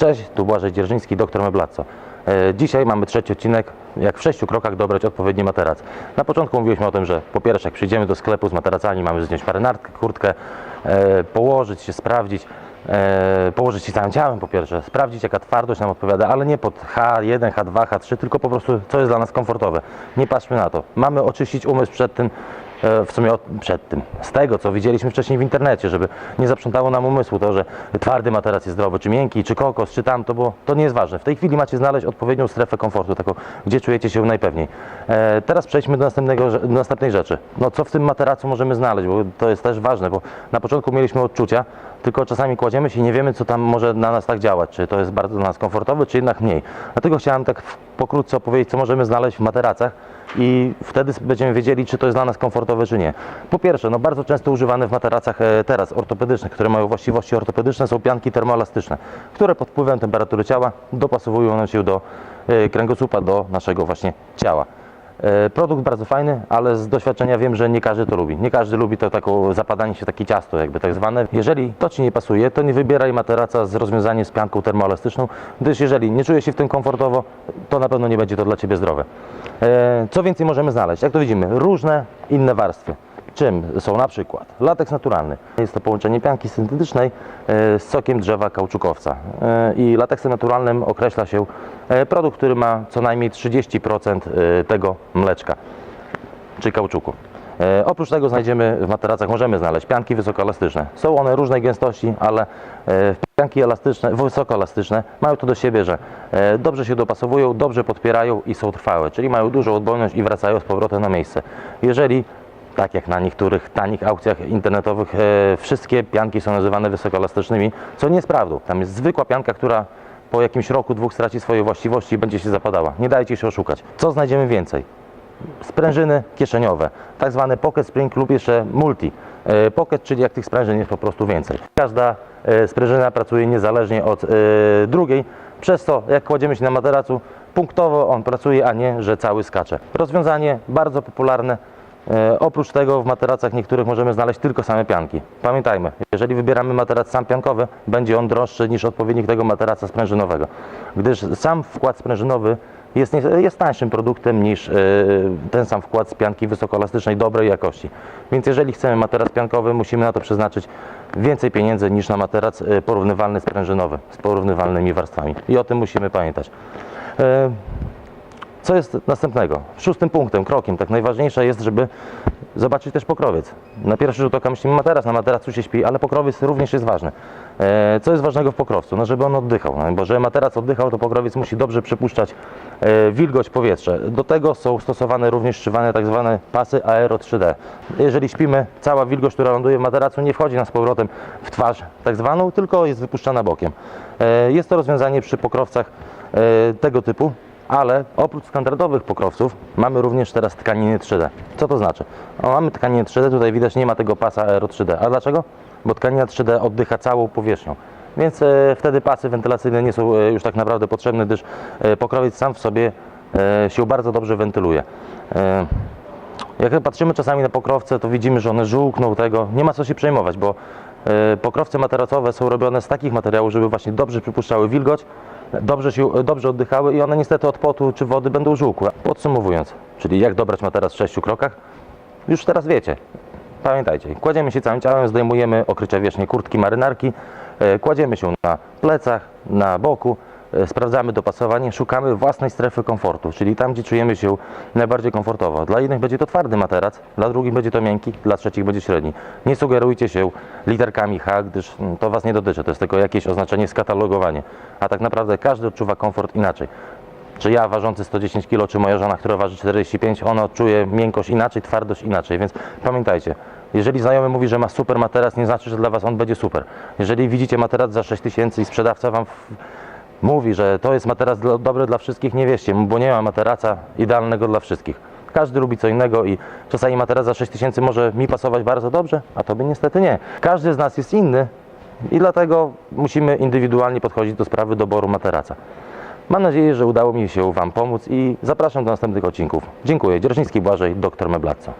Cześć, tu Błażej Dzierżyński, doktor Meblaco. E, Dzisiaj mamy trzeci odcinek, jak w sześciu krokach dobrać odpowiedni materac. Na początku mówiliśmy o tym, że po pierwsze jak przyjdziemy do sklepu z materacami, mamy zdjąć marynarkę, kurtkę, e, położyć się, sprawdzić, e, położyć się całym ciałem po pierwsze, sprawdzić jaka twardość nam odpowiada, ale nie pod H1, H2, H3, tylko po prostu co jest dla nas komfortowe. Nie patrzmy na to. Mamy oczyścić umysł przed tym, w sumie przed tym, z tego, co widzieliśmy wcześniej w internecie, żeby nie zaprzątało nam umysłu to, że twardy materac jest zdrowy, czy miękki, czy kokos, czy tamto, bo to nie jest ważne. W tej chwili macie znaleźć odpowiednią strefę komfortu, taką, gdzie czujecie się najpewniej. E, teraz przejdźmy do, następnego, do następnej rzeczy. No co w tym materacu możemy znaleźć, bo to jest też ważne, bo na początku mieliśmy odczucia, tylko czasami kładziemy się i nie wiemy, co tam może na nas tak działać, czy to jest bardzo dla nas komfortowe, czy jednak mniej. Dlatego chciałem tak pokrótce opowiedzieć, co możemy znaleźć w materacach i wtedy będziemy wiedzieli, czy to jest dla nas komfortowe, czy nie. Po pierwsze, no bardzo często używane w materacach e, teraz ortopedycznych, które mają właściwości ortopedyczne, są pianki termoelastyczne, które pod wpływem temperatury ciała dopasowują się do e, kręgosłupa, do naszego właśnie ciała. E, Produkt bardzo fajny, ale z doświadczenia wiem, że nie każdy to lubi. Nie każdy lubi to taką zapadanie się, takie ciasto jakby tak zwane. Jeżeli to Ci nie pasuje, to nie wybieraj materaca z rozwiązaniem z pianką termoelastyczną, gdyż jeżeli nie czujesz się w tym komfortowo, to na pewno nie będzie to dla Ciebie zdrowe. E, Co więcej możemy znaleźć? Jak to widzimy, różne inne warstwy. Czym są na przykład lateks naturalny. Jest to połączenie pianki syntetycznej e, z sokiem drzewa kauczukowca. E, I lateksem naturalnym określa się e, produkt, który ma co najmniej 30% e, tego mleczka czy kauczuku. Oprócz tego znajdziemy w materacach, możemy znaleźć pianki wysokoelastyczne. Są one różnej gęstości, ale pianki elastyczne, wysokoelastyczne mają to do siebie, że dobrze się dopasowują, dobrze podpierają i są trwałe, czyli mają dużą odbojność i wracają z powrotem na miejsce. Jeżeli tak jak na niektórych tanich aukcjach internetowych, e, wszystkie pianki są nazywane wysokoelastycznymi, co nie jest prawdą. Tam jest zwykła pianka, która po jakimś roku, dwóch straci swoje właściwości i będzie się zapadała. Nie dajcie się oszukać. Co znajdziemy więcej? sprężyny kieszeniowe, tak zwane pocket spring lub jeszcze multi. E, Pocket, czyli jak tych sprężyn jest po prostu więcej. Każda e, sprężyna pracuje niezależnie od drugiej, przez to jak kładziemy się na materacu, punktowo on pracuje, a nie, że cały skacze. Rozwiązanie bardzo popularne. E, Oprócz tego w materacach niektórych możemy znaleźć tylko same pianki. Pamiętajmy, jeżeli wybieramy materac sam piankowy, będzie on droższy niż odpowiednik tego materaca sprężynowego, gdyż sam wkład sprężynowy jest, jest tańszym produktem niż e, ten sam wkład z pianki wysokoelastycznej dobrej jakości. Więc jeżeli chcemy materac piankowy, musimy na to przeznaczyć więcej pieniędzy niż na materac e, porównywalny sprężynowy, z porównywalnymi warstwami. I o tym musimy pamiętać. Co jest następnego? Szóstym punktem, krokiem, tak najważniejsze jest, żeby zobaczyć też pokrowiec. Na pierwszy rzut oka myślimy materac, na materacu się śpi, ale pokrowiec również jest ważny. E, Co jest ważnego w pokrowcu? No, żeby on oddychał, no, bo żeby materac oddychał, to pokrowiec musi dobrze przepuszczać e, wilgoć powietrze. Do tego są stosowane również szywane tak zwane pasy Aero 3D. Jeżeli śpimy, cała wilgoć, która ląduje w materacu nie wchodzi nam z powrotem w twarz tak zwaną, tylko jest wypuszczana bokiem. E, Jest to rozwiązanie przy pokrowcach tego typu, ale oprócz standardowych pokrowców mamy również teraz tkaniny 3D. Co to znaczy? O, mamy tkaninę 3D, tutaj widać nie ma tego pasa Aero 3D. A dlaczego? Bo tkanina 3D oddycha całą powierzchnią. Więc e, wtedy pasy wentylacyjne nie są e, już tak naprawdę potrzebne, gdyż e, pokrowiec sam w sobie e, się bardzo dobrze wentyluje. E, jak patrzymy czasami na pokrowce, to widzimy, że one żółkną tego. Nie ma co się przejmować, bo e, pokrowce materacowe są robione z takich materiałów, żeby właśnie dobrze przypuszczały wilgoć, dobrze, się, dobrze oddychały i one niestety od potu czy wody będą żółkłe. Podsumowując, czyli jak dobrać materac w sześciu krokach, już teraz wiecie. Pamiętajcie, kładziemy się całym ciałem, zdejmujemy okrycia wierzchnie kurtki, marynarki, e, kładziemy się na plecach, na boku, sprawdzamy dopasowanie, szukamy własnej strefy komfortu, czyli tam, gdzie czujemy się najbardziej komfortowo. Dla jednych będzie to twardy materac, dla drugich będzie to miękki, dla trzecich będzie średni. Nie sugerujcie się literkami H, gdyż mm, to Was nie dotyczy, to jest tylko jakieś oznaczenie, skatalogowanie. A tak naprawdę każdy odczuwa komfort inaczej. Czy ja ważący 110 kg, czy moja żona, która waży 45, ona odczuje miękkość inaczej, twardość inaczej. Więc pamiętajcie, jeżeli znajomy mówi, że ma super materac, nie znaczy, że dla Was on będzie super. Jeżeli widzicie materac za 6 tysięcy i sprzedawca Wam mówi, że to jest materac dobry dla wszystkich, nie wierzcie, bo nie ma materaca idealnego dla wszystkich. Każdy lubi co innego i czasami materac za 6 tysięcy może mi pasować bardzo dobrze, a tobie niestety nie. Każdy z nas jest inny i dlatego musimy indywidualnie podchodzić do sprawy doboru materaca. Mam nadzieję, że udało mi się Wam pomóc i zapraszam do następnych odcinków. Dziękuję. Dzierżyński Błażej, doktor Meblaco.